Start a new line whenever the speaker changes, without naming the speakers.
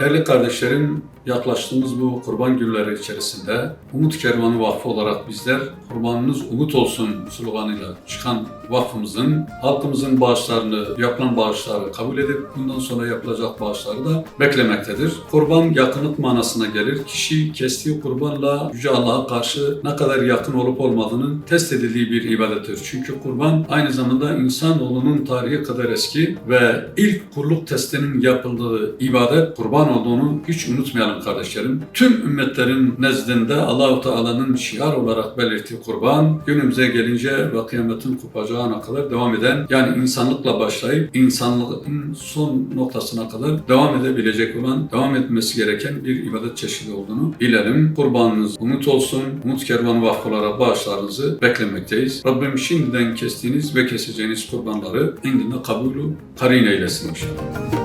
Değerli kardeşlerim, yaklaştığımız bu kurban günleri içerisinde Umut Kervanı Vakfı olarak bizler kurbanınız umut olsun sloganıyla çıkan vakfımızın halkımızın bağışlarını, yapılan bağışları kabul edip bundan sonra yapılacak bağışları da beklemektedir. Kurban yakınlık manasına gelir. Kişi kestiği kurbanla Yüce Allah'a karşı ne kadar yakın olup olmadığının test edildiği bir ibadettir. Çünkü kurban aynı zamanda insanoğlunun tarihi kadar eski ve ilk kulluk testinin yapıldığı ibadet kurban olduğunu hiç unutmayalım kardeşlerim. Tüm ümmetlerin nezdinde Allahu Teala'nın şiar olarak belirttiği kurban günümüze gelince ve kıyametin kopacağına kadar devam eden yani insanlıkla başlayıp insanlığın son noktasına kadar devam edebilecek olan, devam etmesi gereken bir ibadet çeşidi olduğunu bilelim. Kurbanınız umut olsun. Umut Kervanı Vakfı bağışlarınızı beklemekteyiz. Rabbim şimdiden kestiğiniz ve keseceğiniz kurbanları indinde kabulü karin eylesin inşallah.